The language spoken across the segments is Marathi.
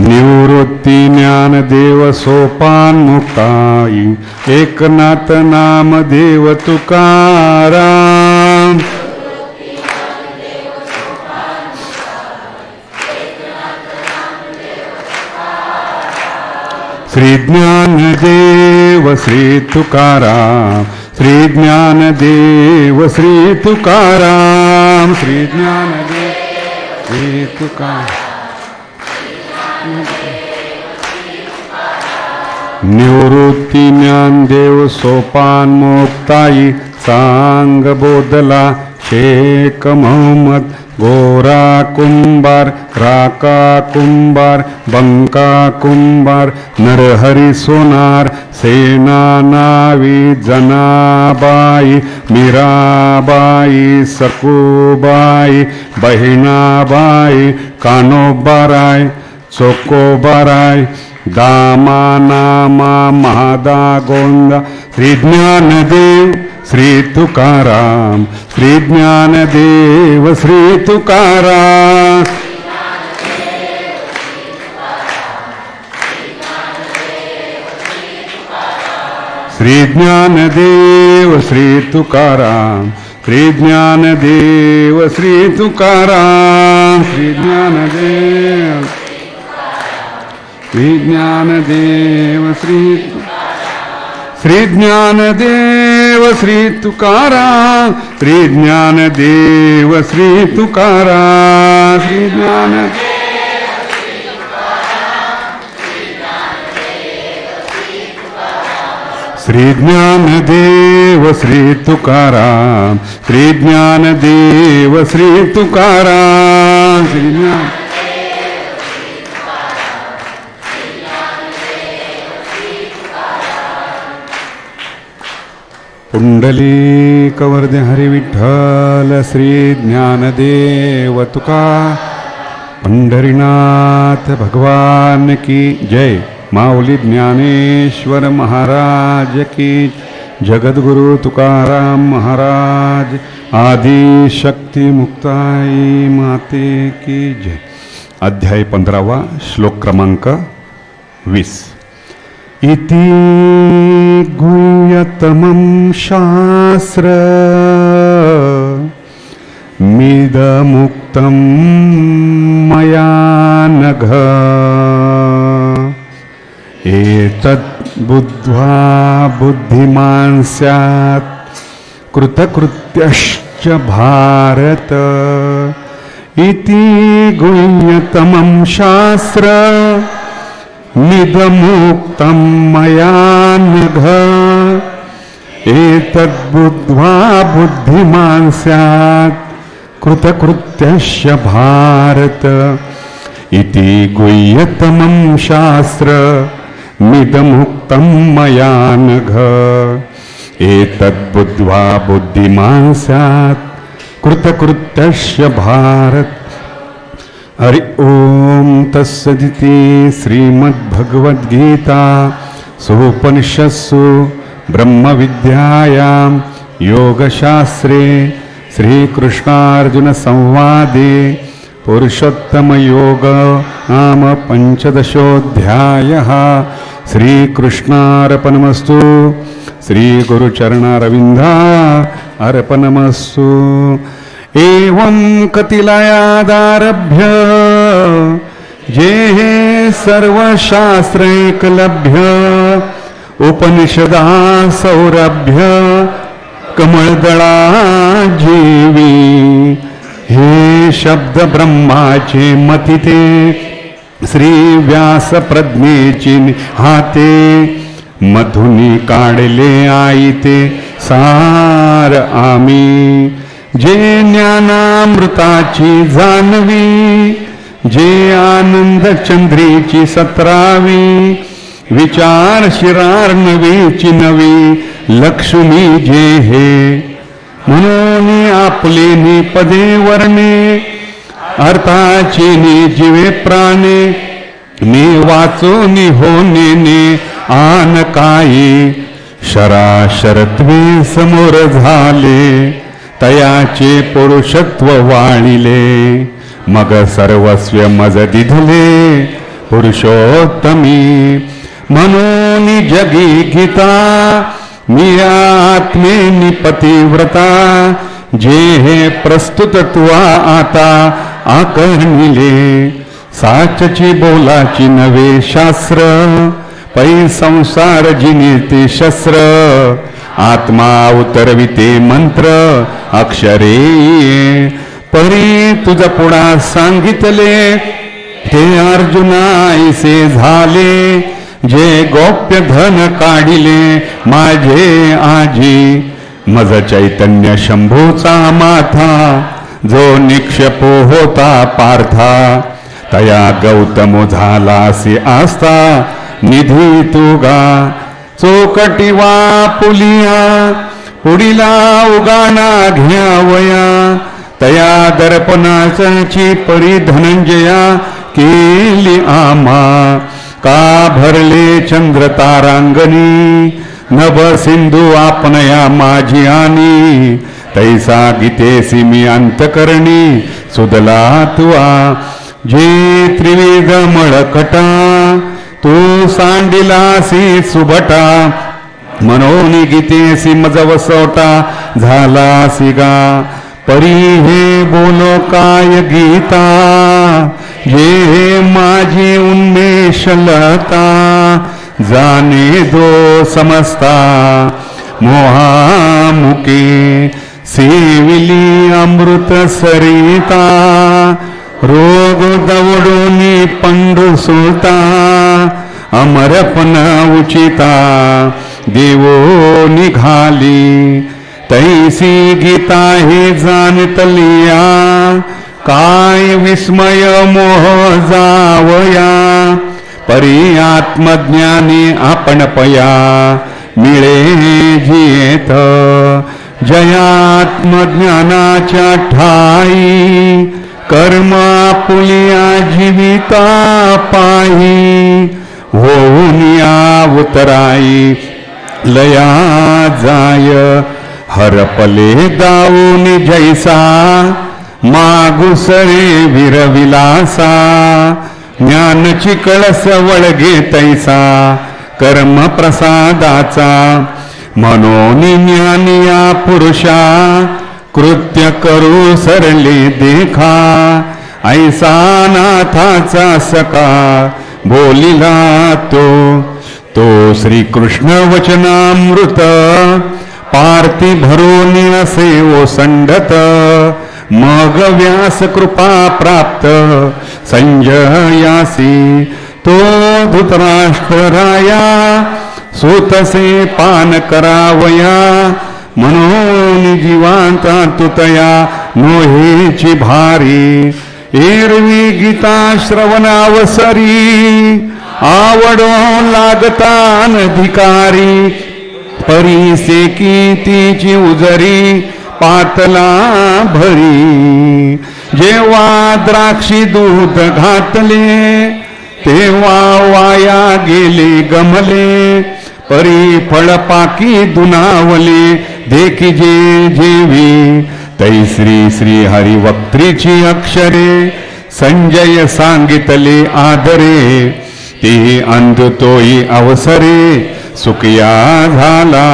निवृत्ती ज्ञान देव सोपान एकनाथ नाम देव तुकाराम। श्री ज्ञानदेव श्री तुकाराम श्री ज्ञानदेव श्री तुकाराम श्री ज्ञान देव श्री तुकाराम। निवृत्ती ज्ञानदेव सोपान मोक्ताई सांग बोधला शेख मोहम्मद गोरा कुंभार राका कुंभार बंका कुंभार नरहरी सोनार सेना नावी जनाबाई मीराबाई सकुबाई बहिणाबाई कानोबाराय चोकोबाराय दामा नामा महादा गोंदा श्री ज्ञानदेव श्री तुकाराम श्री ज्ञानदेव श्री तुकाराम श्री ज्ञानदेव श्री तुकाराम श्री ज्ञानदेव श्री तुकाराम श्री ज्ञानदेव श्री श्री श्री ज्ञानदेव श्री तुकारा श्री ज्ञानदेव श्री तुकारा श्री ज्ञान श्री ज्ञानदेव श्री तुकाराम श्री ज्ञानदेव श्री तुकाराम हरिविठ्ठल पुंडली विठ्ठल श्री ज्ञानदेव तुका। पंढरीनाथ भगवान की जय। माऊली ज्ञानेश्वर महाराज की जगद्गुरु तुकाराम महाराज आदि शक्ती मुक्ताई माते की जय। अध्याय पंधरावा श्लोक क्रमांक वीस। इति मिदमुक्तं मया नघ। एतत् बुद्ध्वा बुद्धिमान् स्यात्। कृतकृत्यश्च भारत। इति गुह्यतमं शास्त्र। निदमुक्तं मया नघ एतद्बुद्ध्वा बुद्धिमान् स्यात्। कृतकृत्यस्य भारत। इति गुह्यतमं शास्त्र मिदमुक्तं मया नघ। एतद्बुद्ध्वा बुद्धिमान् स्यात्। कृतकृत्यस्य भारत। हरि ओम तत्सदिति श्रीमद्भगवद्गीता। सोपनिषत्सु ब्रह्मविद्यायां योगशास्त्रे श्रीकृष्णार्जुनसंवादे पुरुषोत्तमयोग नाम पञ्चदशोऽध्यायः। श्रीकृष्णार्पणमस्तु। श्रीगुरुचरणारविन्दा अर्पणमस्तु। एवं कतिलयादारभ्य जे सर्वशास्त्रैकलभ्य उपनिषदा सौरभ्य कमळदळा जीवी हे शब्द ब्रह्माचे मतिते श्री व्यास प्रज्ञेची हाते मधुनी काढले आईते सार आम्ही. जे ज्ञानामृताची जानवी जे आनंद चंद्रीची सतरावी विचार शिरार नवीची नवी लक्ष्मी जे हे. म्हणून आपले नि पदे वर्णे अर्थाचे नि जीवे प्राणे मी वाचून होणे ने आन काही. शराशरत्वे समोर झाले तयाचे पुरुषत्व वाणिले. मग सर्वस्व मज दिधले पुरुषोत्तमी म्हणून जगी गीता मी आत्मेनी पतिव्रता जे हे प्रस्तुत तुवा आता आकर्णिले साचची बोलाची नवे शास्त्र पै संसार जिनिते शस्त्र आत्मा उतरविते मंत्र अक्षरे परी तुझ पुढा सांगितले हे अर्जुनाईसे झाले जे गोप्य धन काढिले माझे आजी. मज चैतन्य शंभूचा माथा जो निक्षेपो होता पार्था. तया गौतम झालासी आस्था निधी तुगा. चोकटी वा पुलिया पुढीला उगाना घ्यावया. तया दर्पणाची परी धनंजया केली आमा का भरले चंद्र तारांगणी? नभ सिंधू आपणया माझी आणि. तैसा गीतेसी मी अंतकरणी सुदला तुआ. जे त्रिवेद मळकटा तू सांडिलासी सुभटा. मनोनी गीतेसी मज झाला सिगा. परी हे बोलो काय गीता? हे माझी उन्मेषलता जाने दो समस्ता मोहामुके सेविली अमृत सरिता रोग दवडोनी पंडू सुता अमरपण उचिता देवो निघाली तैसी गीता हे जाणतलिया काय विस्मय मोह जावया? परी आत्मज्ञानी आपण पया. मिळे जियेत. जयात्मज्ञानाच्या ठाई. कर्मा पुलिया जीविता पायी. होऊन या उतराई लया जाय. हरपले दाऊन जैसा. मागुसरे विरविलासा ज्ञानची कळस वळगे तैसा कर्म प्रसादाचा मनोनी ज्ञानिया पुरुषा कृत्य करू सरले देखा. ऐसा नाथाचा सका बोलिला तो तो श्रीकृष्ण वचनामृत पार्ती भरून असे ओसंडत मग व्यास कृपा प्राप्त. संजयासी तो धृतराष्ट्रराया सुतसे पान करावया म्हणून जीवांता तुतया नोहेची भारी. एरवी गीता श्रवणावसरी आवडो लागतान अधिकारी परीसे की तिची उजरी पातला भरी जेव्हा द्राक्षी दूध घातले तेव्हा वाया गेले गमले परी फळपाकी दुनावले देखी जे जेवी तई श्री श्री हरिवक्त्रीची अक्षरे संजय सांगितले आदरे ते अंधतोई अवसरे सुखिया झाला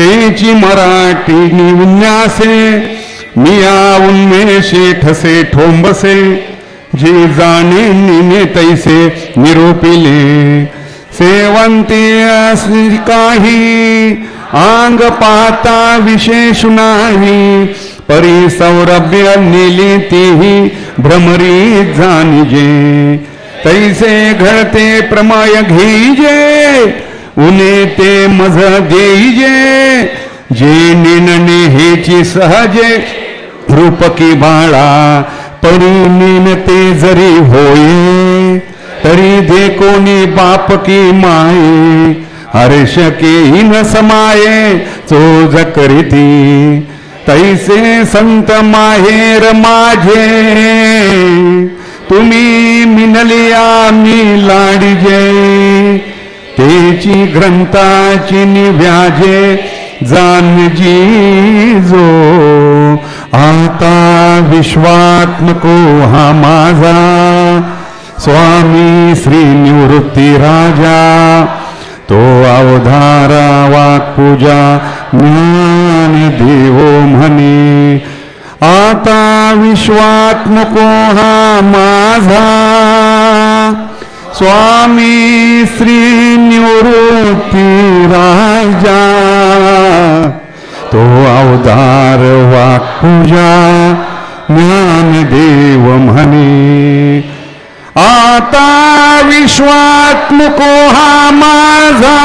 तेची मराठी निविन्यासे मिया उन्मेषे ठसे ठोंबसे जे जाणे निने तैसे निरोपिले. सेवंती काही आंग पाता विशेष नाही परी सौरभ्य नेली तीही भ्रमरी जाणीजे. तैसे घडते प्रमाय घेईजे उने ते मज देईजे जे निनने हेची सहजे. रूपकी बाळा परी नीन ते जरी होये तरी दे कोणी बाप की माये. हर्ष के न समाये चोज करीती तैसे संत माहेर माझे तुम्ही मिनलिया मी लाडजे. तेची ग्रंथाची निव्याजे जानजी जो आता विश्वात्मको हा माझा स्वामी श्री निवृत्ती राजा तो अवधारा वाक्पूजा ज्ञान देवो म्हणे आता विश्वात्मको हा माझा स्वामी श्री निवृत्ती राजा तो अवतार वाक्पूजा ज्ञानदेव म्हणे. आता विश्वात्मको हा माझा.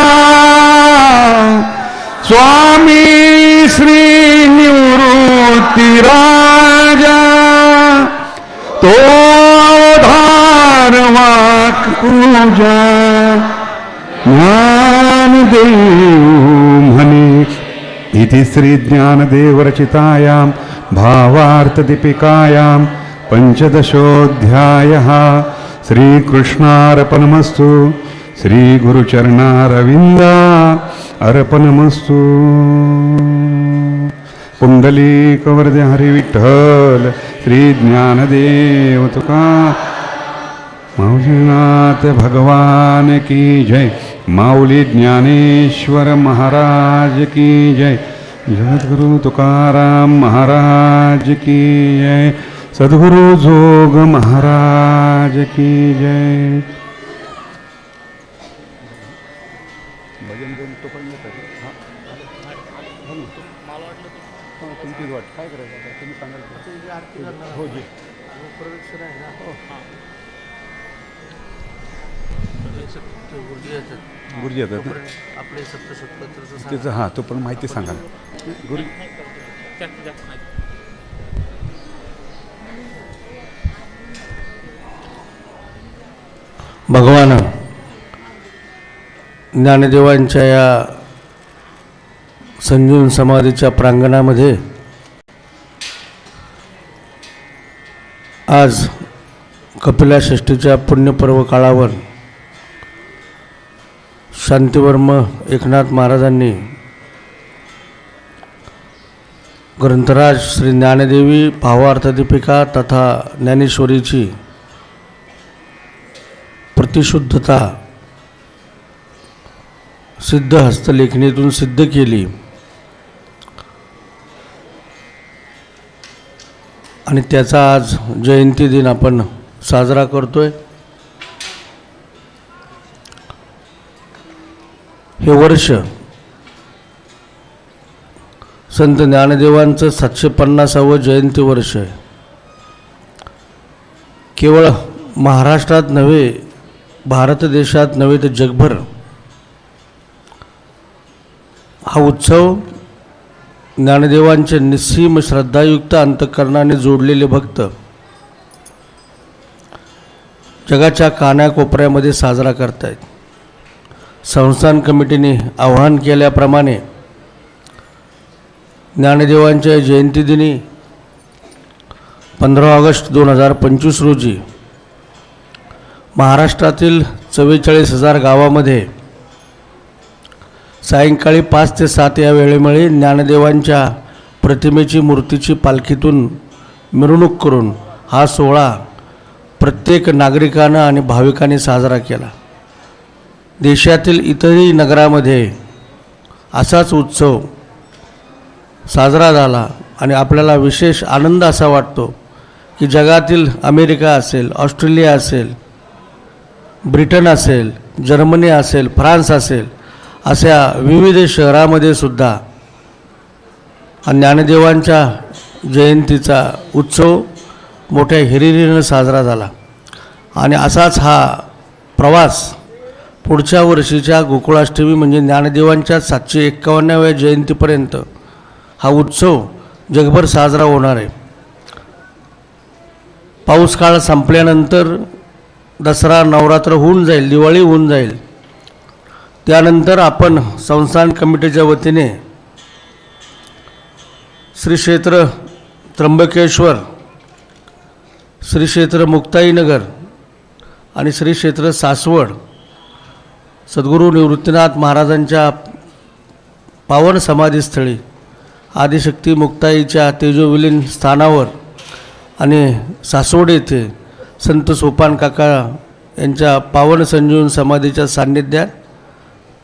स्वामी श्री निवृत्ती राजा तो अवधारवा पूजा ज्ञानदेव म्हणे इति श्रीज्ञानदेवरचितायां भावार्थदीपिकायां पञ्चदशोऽध्यायः। श्रीकृष्णार्पणमस्तु। श्रीगुरुचरणारविन्दा अर्पणमस्तु। पुण्डलीकवरदे हरिविठ्ठल श्रीज्ञानदेव तुका। माऊलीनाथ भगवान की जय। माऊली ज्ञानेश्वर महाराज की जय। जगद्गुरु तुकाराम महाराज की जय। सद्गुरु जोग महाराज की जय। गुरुजी येतात आपले त्याचं हां तो पण माहिती सांगा गुरु भगवान ज्ञानदेवांच्या या संजीवन समाधीच्या प्रांगणामध्ये आज कपिला षष्ठीच्या पुण्यपर्व काळावर शांतिवर्म एकनाथ महाराजांनी ग्रंथराज श्री ज्ञानदेवी भावार्थदीपिका तथा ज्ञानेश्वरीची प्रतिशुद्धता सिद्ध हस्तलेखनीतून सिद्ध केली. आणि त्याचा आज जयंती दिन आपण साजरा करतोय. हे वर्ष संत ज्ञानदेवांचं सातशे पन्नासावं जयंती वर्ष आहे. केवळ महाराष्ट्रात नव्हे भारत देशात नव्हे तर जगभर हा उत्सव ज्ञानदेवांचे निस्सीम श्रद्धायुक्त अंतकरणाने जोडलेले भक्त जगाच्या कानाकोपऱ्यामध्ये साजरा करतायत. संस्थान कमिटीने आवाहन केल्याप्रमाणे ज्ञानदेवांच्या जयंतीदिनी पंधरा ऑगस्ट दोन हजार पंचवीस रोजी महाराष्ट्रातील चव्वेचाळीस हजार गावामध्ये सायंकाळी पाच ते सात या वेळेमुळे ज्ञानदेवांच्या प्रतिमेची मूर्तीची पालखीतून मिरवणूक करून हा सोहळा प्रत्येक नागरिकानं आणि भाविकांनी साजरा केला. देशातील इतरही नगरामध्ये असाच उत्सव साजरा झाला आणि आपल्याला विशेष आनंद असा वाटतो की जगातील अमेरिका असेल ऑस्ट्रेलिया असेल ब्रिटन असेल जर्मनी असेल फ्रान्स असेल अशा विविध शहरामध्ये सुद्धा हा ज्ञानदेवांच्या जयंतीचा उत्सव मोठ्या हिरिरीनं साजरा झाला. आणि असाच हा प्रवास पुढच्या वर्षीच्या गोकुळाष्टमी म्हणजे ज्ञानदेवांच्या सातशे एक्कावन्नाव्या जयंतीपर्यंत हा उत्सव जगभर साजरा होणार आहे. पाऊस काळ संपल्यानंतर दसरा नवरात्र होऊन जाईल दिवाळी होऊन जाईल. त्यानंतर आपण संस्थान कमिटीच्या वतीने श्री क्षेत्र त्र्यंबकेश्वर श्री क्षेत्र मुक्ताईनगर आणि श्री क्षेत्र सासवड सद्गुरू निवृत्तीनाथ महाराजांच्या पावन समाधीस्थळी आदिशक्ती मुक्ताईच्या तेजोविलीन स्थानावर आणि सासवड येथे संत सोपान काका यांच्या पावन संजीवन समाधीच्या सान्निध्यात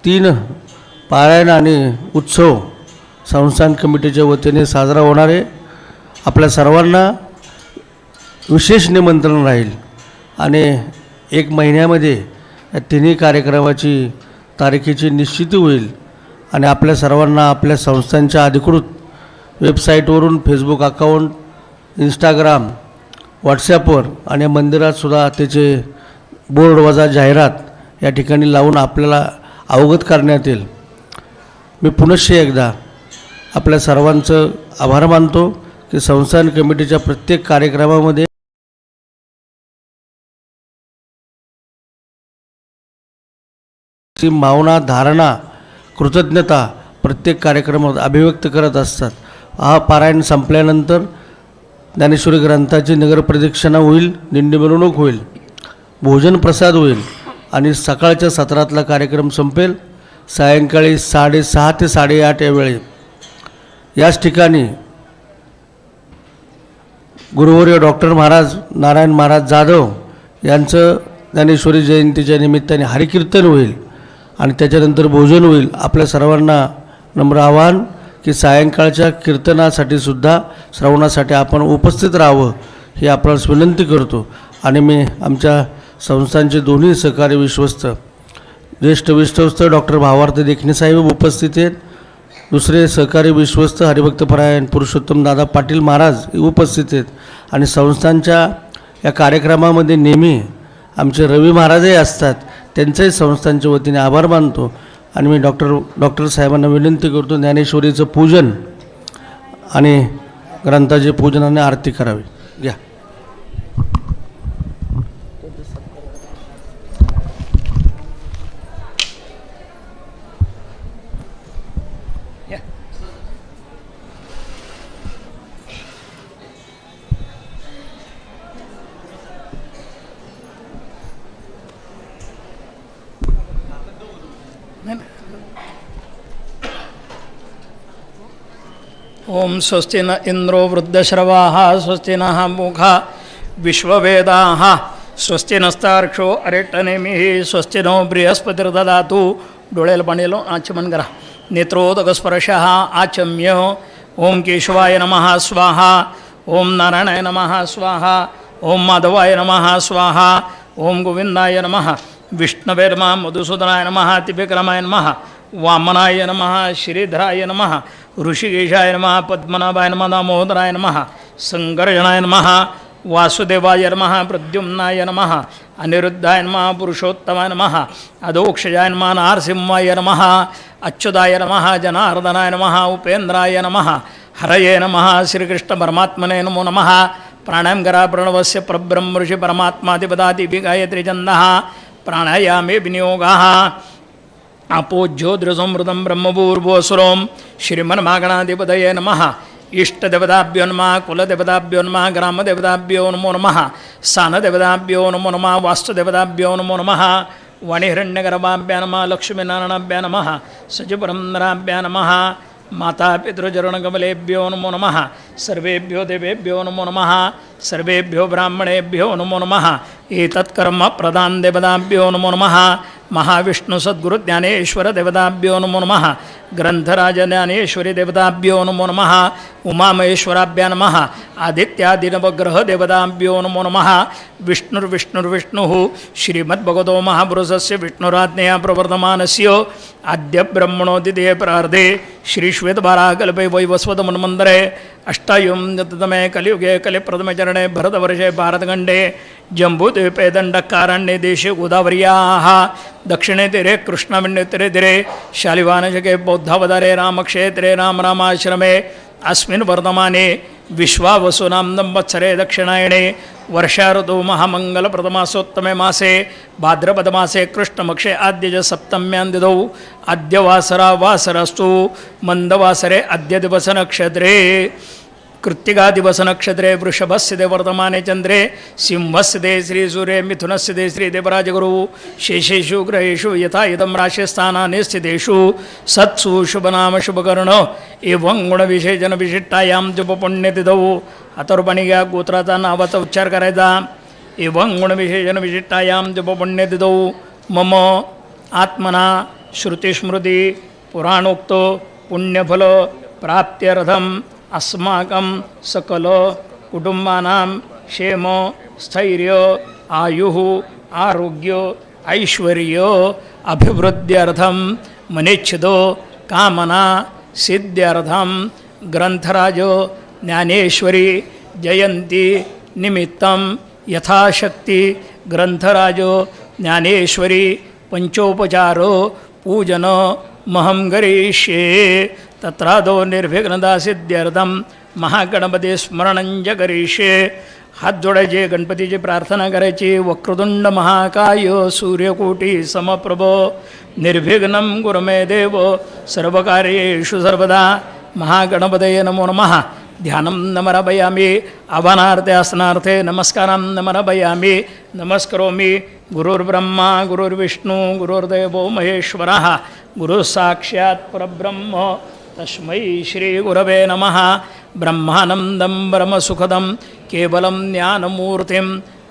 तीन पारायण आणि उत्सव संस्थान कमिटीच्या वतीने साजरा होणारे आपल्या सर्वांना विशेष निमंत्रण राहील. आणि एक महिन्यामध्ये या तिन्ही कार्यक्रमाची तारखेची निश्चिती होईल. आणि आपल्या सर्वांना आपल्या संस्थांच्या अधिकृत वेबसाईटवरून फेसबुक अकाउंट इंस्टाग्राम व्हॉट्सॲपवर आणि मंदिरातसुद्धा त्याचे बोर्ड वजा जाहिरात या ठिकाणी लावून आपल्याला अवगत करण्यात येईल. मी पुनश्च एकदा आपल्या सर्वांचं आभार मानतो की संस्थान कमिटीच्या प्रत्येक कार्यक्रमामध्ये ती भावना धारणा कृतज्ञता प्रत्येक कार्यक्रमात अभिव्यक्त करत असतात. हा पारायण संपल्यानंतर ज्ञानेश्वरी ग्रंथाची नगरप्रदक्षिणा होईल दिंडी मिरवणूक होईल भोजन प्रसाद होईल आणि सकाळच्या सत्रातला कार्यक्रम संपेल. सायंकाळी साडेसहा ते साडेआठ या वेळी याच ठिकाणी गुरुवर्य डॉक्टर महाराज नारायण महाराज जाधव यांचं ज्ञानेश्वरी जयंतीच्या निमित्ताने हरिकीर्तन होईल. आणि त्याच्यानंतर भोजन होईल. आपल्या सर्वांना नम्र आवाहन की सायंकाळच्या कीर्तनासाठी सुद्धा श्रवणासाठी आपण उपस्थित राहावं ही आपणास विनंती करतो. आणि मी आमच्या संस्थांचे दोन्ही सहकारी विश्वस्त ज्येष्ठ विश्वस्त डॉक्टर भावार्थ देखणेसाहेब उपस्थित आहेत. दुसरे सहकारी विश्वस्त हरिभक्तपरायण पुरुषोत्तम दादा पाटील महाराज उपस्थित आहेत. आणि संस्थांच्या या कार्यक्रमामध्ये नेहमी आमचे रवी महाराजही असतात. त्यांचंही संस्थांच्या वतीने आभार मानतो. आणि मी डॉक्टर डॉक्टर साहेबांना विनंती करतो ज्ञानेश्वरीचं पूजन आणि ग्रंथाचे पूजनाने आरती करावी. घ्या ओम स्वस्ति न इंद्रो वृद्धश्रवाः स्वस्ति नः मुखा विश्ववेदाः स्वस्ति नस्तार्क्षो अरेटनेमिः स्वस्ति नो बृहस्पतिर्ददातु डोळ्याला पाणी लावून आचमन करा नेत्रोदकस्पर्शः आचम्य ओम केशवाय नमः स्वाहा ओम नारायणाय नमः स्वाहा ओम माधवाय नमः स्वाहा ओम गोविंदाय नमः विष्णवे नमः वामनाय नमः श्रीधराय नमः ऋषिकेशाय नमः पद्मनाभाय नमः दामोदराय नम सङ्कर्षणाय नम वासुदेवाय नम प्रद्युम्नाय नमः अनिरुद्धाय नम पुरुषोत्तमाय नम अधोक्षजाय नम नारसिंहाय नमः अच्युताय नम जनार्दनाय नमः उपेन्द्राय नमः हरये नमः श्रीकृष्णपरमात्मने नमो नमः प्राणायाम करा प्रणवस्य परब्रह्म ऋषि परमात्माधिपदाति गायत्री प्राणायामे विनियोगः आपोज्योद्रसमृतं ब्रह्मपूर्वोऽसुरों श्रीमन्मागणाधिपतये नमः इष्टदेवताभ्यो नमः कुलदेवताभ्यो नमः ग्रामदेवताभ्यो नमो नमः स्थानदेवताभ्यो नमो नमः वास्तुदेवताभ्यो नमो नमः वाणिहिरण्यगर्भाभ्या नमः लक्ष्मीनारायणाभ्या नमः सचिपुरन्दराभ्या नमः माता पितृचरणकमलेभ्यो नमो नमः सर्वेभ्यो देवेभ्यो नमो नमः सर्वेभ्यो ब्राह्मणेभ्यो नमो नमः एतत्कर्म प्रदान देवताभ्यो नमो नमः महाविष्णु सद्गुरु ज्ञानेश्वर देवताभ्यो नमो नमः ग्रंथराज ज्ञानेश्वरी देवताभ्यो नमो नमः उमामहेश्वराभ्या नमः आदित्यादिनवग्रह देवताभ्यो नमो नमः विष्णुर्विष्णुर्विष्णुः श्रीमद्भगवतो महापुरुषस्य विष्णुराज्ञया प्रवर्तमानस्य अद्य ब्रह्मणोदिते प्रार्धे श्रीश्वेतभाराकल्पे वैवस्वतमन्मन्दरे अष्टायुं कलियुगे कलिप्रथमचरणे भरतवर्षे भारतखण्डे जम्बूद्वीपे दण्डकारण्ये देशे गोदावर्याः। दक्षिणे तीरे कृष्णविण्यतिरे तीरे शालिवानशके बौद्धावतारे रामक्षेत्रे रामरामाश्रमे अस्मिन् वर्तमाने विश्वावसुनां संवत्सरे दक्षिणायणे वर्षा ऋतु महामङ्गलप्रथमासोत्तमे मासे भाद्रपदमासे कृष्णमक्षे आद्य च सप्तम्यान्दिदौ अद्य वासरा वासरस्तु मन्दवासरे अद्य दिवसनक्षत्रे ಕೃತ್ತಿಗಾ ದಿವಸ ನಕ್ಷತ್ರೆ ವೃಷಭಸ್ಸಿದೆ ವರ್ಧಮಾನೆ ಚಂದ್ರೆ, ಸಿಂಹಸ್ಸಿದೆ ಶ್ರೀ ಸೂರ್ಯ, ಮಿಥುನಸ್ಸಿದೆ ಶ್ರೀ ದೇವರಾಜಗುರು. ಶೇಷೇಶು ಗ್ರಹೇಶು ಯಥಾ ಇದಂ ರಾಶಿಸ್ಥಾನಾನೆ ಸ್ಥಿತೇಶು. ಸತ್ಸು ಶುಭನಾಮ ಶುಭಕರ್ಣೋ, ಏವಂ ಗುಣವಿಶೇಷನ ವಿಶಿಷ್ಟಾಯಾಮ್ ಜಪ ಪುಣ್ಯತಿದವು ಅಥರ್ಪಣಿಗ ಗೋತ್ರಾತ ನಾವತ ಉಚ್ಚಾರ ಕರೆದ, ಏವಂ ಗುಣವಿಶೇಷನ ವಿಶಿಷ್ಟಾಯಾಮ್ ಜಪ ಪುಣ್ಯತಿದವು ಮಮ ಆತ್ಮನ ಶ್ರುತಿಸ್ಮೃತಿ ಪುರಾಣೋಕ್ತೋ, ಪುಣ್ಯಫಲ ಪ್ರಾಪ್ತ್ಯರ್ಥಂ అస్మాకం సకలో కుటుంబానా క్షేమో స్థైర్యో ఆయు ఆరోగ్యో ఐశ్వర్యో అభివృద్ధ్యర్థం మనిచ్ఛిదో కామనా సిద్ధ్యర్థం గ్రంథరాజో జ్ఞానేశ్వరి జయంతి నిమిత్తం యథాశక్తి గ్రంథరాజో జ్ఞానేశ్వరి పంచోపచారో పూజనో మహం గరీష్యే तत्रादो निर्विघ्नदासिद्ध्यर्थं महागणपती स्मरणं च करिष्ये हात जोडायचे गणपतीची प्रार्थना करायची। वक्रतुंड महाकाय सूर्यकोटी समप्रभ। निर्विघ्नं गुरुमे देव। सर्वकार्येषु सर्वदा। महागणपतये नमो नमः। ध्यानं नमरभयामि आवानार्थे आसनार्थे नमस्कारं नमरभयामि नमस्करोमि। गुरुर्ब्रह्मा गुरुर्विष्णु गुरुर्देवो महेश्वरः। गुरुः साक्षात् परब्रह्म। तस्मै श्रीगुरवे नमः. ब्रह्मानन्दं परमसुखदं केवलं ज्ञानमूर्तिं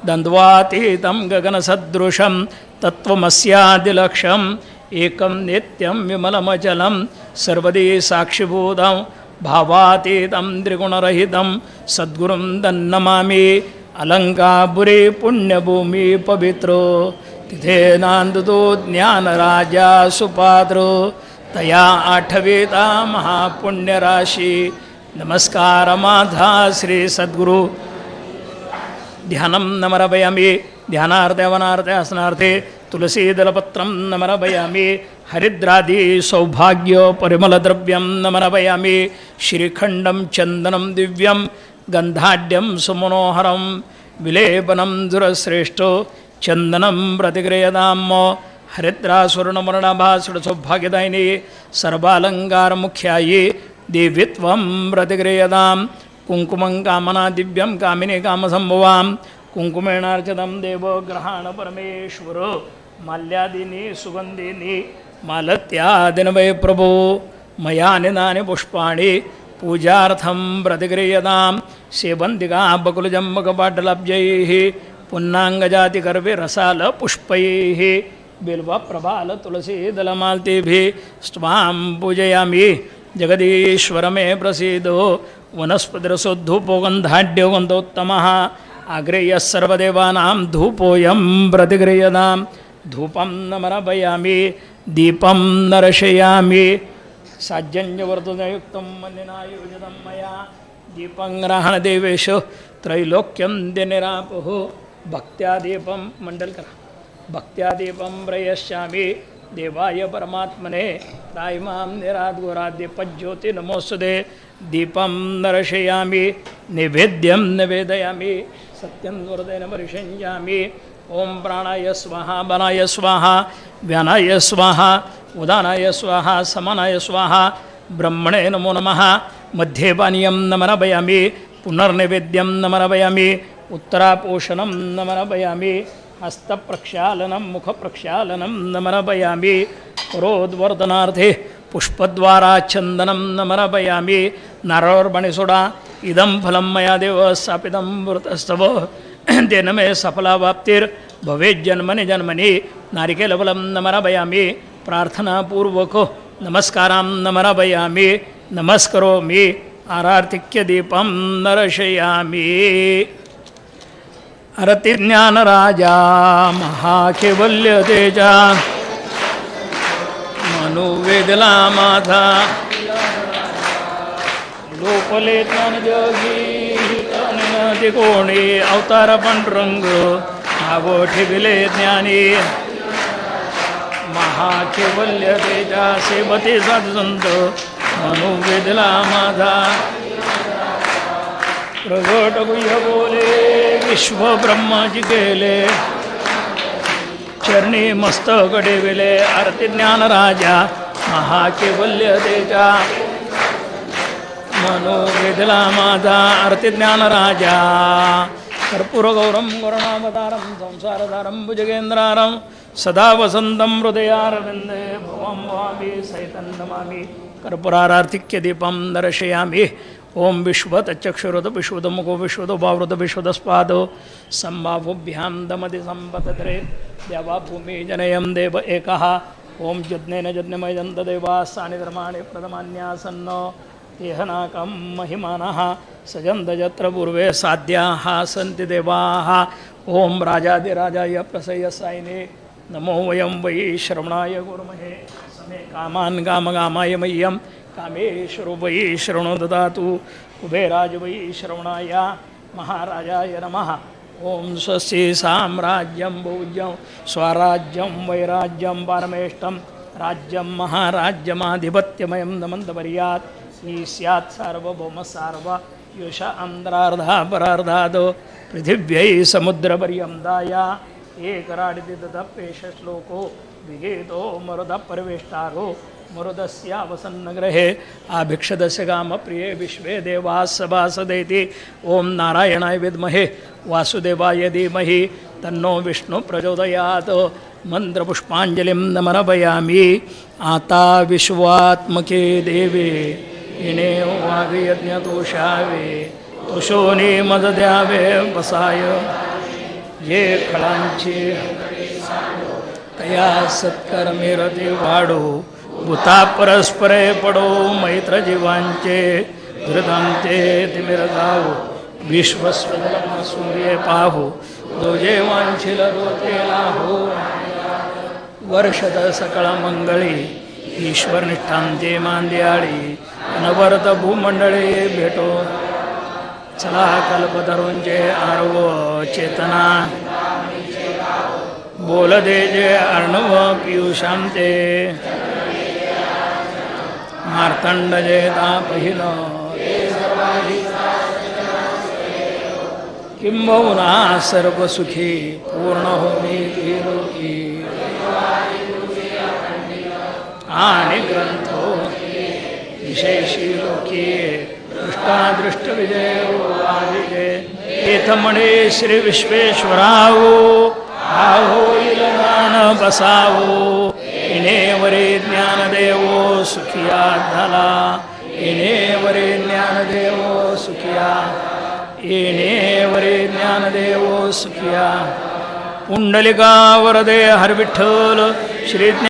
द्वन्द्वातीतं गगनसदृशं तत्त्वमस्यादिलक्ष्यम् एकं नित्यं विमलमचलं सर्वदी साक्षिभूतं भावातीतं त्रिगुणरहितं सद्गुरुं दन्नमामि अलङ्कापुरी पुण्यभूमी पवित्रो तिथे नांदतो ज्ञानराजा सुपात्र तया आठवेता महापुण्यराशी। नमस्कार माझा श्री सद्गुरु। ध्यानं नमरभयामि। ध्यानार्थे वनार्थे आसनार्थे तुलसीदलपत्रं नमरभयामि। हरिद्रादि सौभाग्य परिमलद्रव्यं नमरभयामि। श्रीखण्डं चन्दनं दिव्यं गन्धाढ्यं सुमनोहरं। विलेपनं दुरश्रेष्ठ। चन्दनं प्रतिगृहदाम हरिद्रासुवर्णवर्णभासुरसौभाग्यदायिनी सर्वालङ्कारमुख्यायि देवित्वं प्रतिगृहदां कुङ्कुमं कामना दिव्यं कामिनी कामसम्भवां कुङ्कुमेणार्चितं देवग्रहाण परमेश्वर माल्यादीनि सुगन्धीनि मालत्यादिन वै प्रभो मया निदानि पुष्पाणि पूजार्थं प्रतिगृह्यतां सेवन्तिका बकुलजम्बकपाटलब्जैः पुन्नाङ्गजातिगर्भिरसालपुष्पैः बिल्वप्रबालतुलसीदलमाल्तिभिः स्वां पूजयामि। जगदीश्वर मे प्रसीदो। वनस्पतिरसोद्धूपोगन्धाढ्योगन्धोत्तमः अग्रे यः सर्वदेवानां धूपोऽयं प्रतिगृह्यतां। धूपं न मनपयामि दीपं न रशयामि साज्जन्यवर्धनयुक्तं मन्यना योजितं मया। दीपं ग्रहणदेवेषु त्रैलोक्यं दिनिरापुः। भक्त्या मंडल करा भक्त्यादीपं प्रयश्यामि देवाय परमात्मने रायमां निराद्गुराद्यपज्योति नमोऽस्तुते। दीपं दर्शयामि निवेद्यं निवेदयामि सत्यं वरदेन परिषञ्जामि। ॐ प्राणाय स्वाहा बनाय स्वाहा व्यानाय स्वाहा उदानाय स्वाहा समानाय स्वाहा। ब्रह्मणे नमो नमः। मध्ये पानीयं नमनभयामि पुनर्निवेद्यं नमनभयामि उत्तरापोषणं नमनभयामि हस्तप्रक्षालनं मुखप्रक्षालनं नमनपयामि। रोद्वर्धनार्थे पुष्पद्वारा चन्दनं नमरभयामि इदं फलं मया देव स्थापितं वृतस्तव। तेन मे सफलावाप्तिर्भवेज्जन्मनि जन्मनि। नारिकेलफलं नमरभयामि प्रार्थनापूर्वक नमस्कारां नमरभयामि नमस्करोमि। आरार्तिक्यदीपं नरशयामि। अरतिज्ञानराजा महाकेवल्यतेजा मनुवेदला माझा. लोपले ज्ञानजोगी हितानिनादी कोणी अवतार पांडुरंग नाव ठेविले ज्ञानी. महाकेवल्य तेजा सेवते साधुसंत मनुवेदला माझा. प्रगट गुह्य बोले विश्व ब्रह्माजी गेले चरणी मस्तक डेविले आरती ज्ञान राजा महाकेवल्य मनो मनोवेदला माझा आरती ज्ञान राजा. कर्पूरगौरं गुरुणावतारं संसारधारं भुजगेन्द्रारं सदा वसन्तं हृदयारविन्दे भुवं भवामि सहितं नमामि दर्शयामि. ओम विश्वतचक्षुरद विश्वदमुखो विश्वदोभावृत विश्वदस्पाद सम्भाभुभ्यां दमति सम्पतत्रे देवाभूमि जनयं देव एकः। ओम यज्ञेन यज्ञमयजन्त देवास्तानि धर्माणि प्रथमान्यासन्न। येहनाकं महिमानः। सजन्त यत्र पूर्वे साध्याः सन्ति देवाः। ॐ राजाधिराजाय प्रसयसायिने नमो वयं वै श्रवणाय गुरुमहे। समे कामान् कामकामाय मह्यं कामेश्वरो वै शृणो ददातु। कुबेराज वै श्रवणाय। महाराजाय नमः। ॐ स्वस्ति साम्राज्यं भोज्यं। स्वराज्यं वैराज्यं पारमेष्टं। राज्यं महाराज्यमाधिपत्यमयं नमन्दवर्यात् श्री स्यात् सार्वभौमसार्व। युष आन्ध्रार्धा परार्धाद् पृथिव्यै समुद्रपर्यन्ताय। एकराडिति तदप्येष श्लोको। विगेतो मरुदपर्वेष्टारो। मरुदस्यावसन्नग्रहे आभिक्षदस्य विश्वे देवाः सभासदेति ॐ नारायणाय विद्महे। वासुदेवाय धीमहि। तन्नो विष्णु प्रचोदयात्। मन्त्रपुष्पाञ्जलिं नमनपयामि आता विश्वात्मके देवे। इणे वागयज्ञतोषावे तुषोने मदद्यावे। वसाय। ये खळांचे तया सत्कर्मे रती वाढो भूता परस्परे पडो मैत्र जीवांचे तिमिर तिमिरगावो विश्वस्वधर्म सूर्य पाहू दोजे वांशिल रोते लाहो. वर्षद सकळ मंगळी ईश्वर निष्ठांते मांदियाळी अनवरत भूमंडळी भेटो. चला कल्पतरूंचे आरव चेतना. बोल दे जे अर्णव पियुषांते मार्तंड जेता पहिलं किंबहुना सर्व सुखी पूर्ण होणे लोकी आणि ग्रंथो विशेषी लोकी। दृष्टादृष्ट विजय विजय येथमणे श्री विश्वेश्वरावो आहो इलगान बसावो इनेवरे ज्ञानदेवो सुखिया झाला. इनेवरे ज्ञानदेवो सुखिया. येणेवरे ज्ञानदेवो सुखिया. पुंडलिका वरदे हर विठ्ठल श्री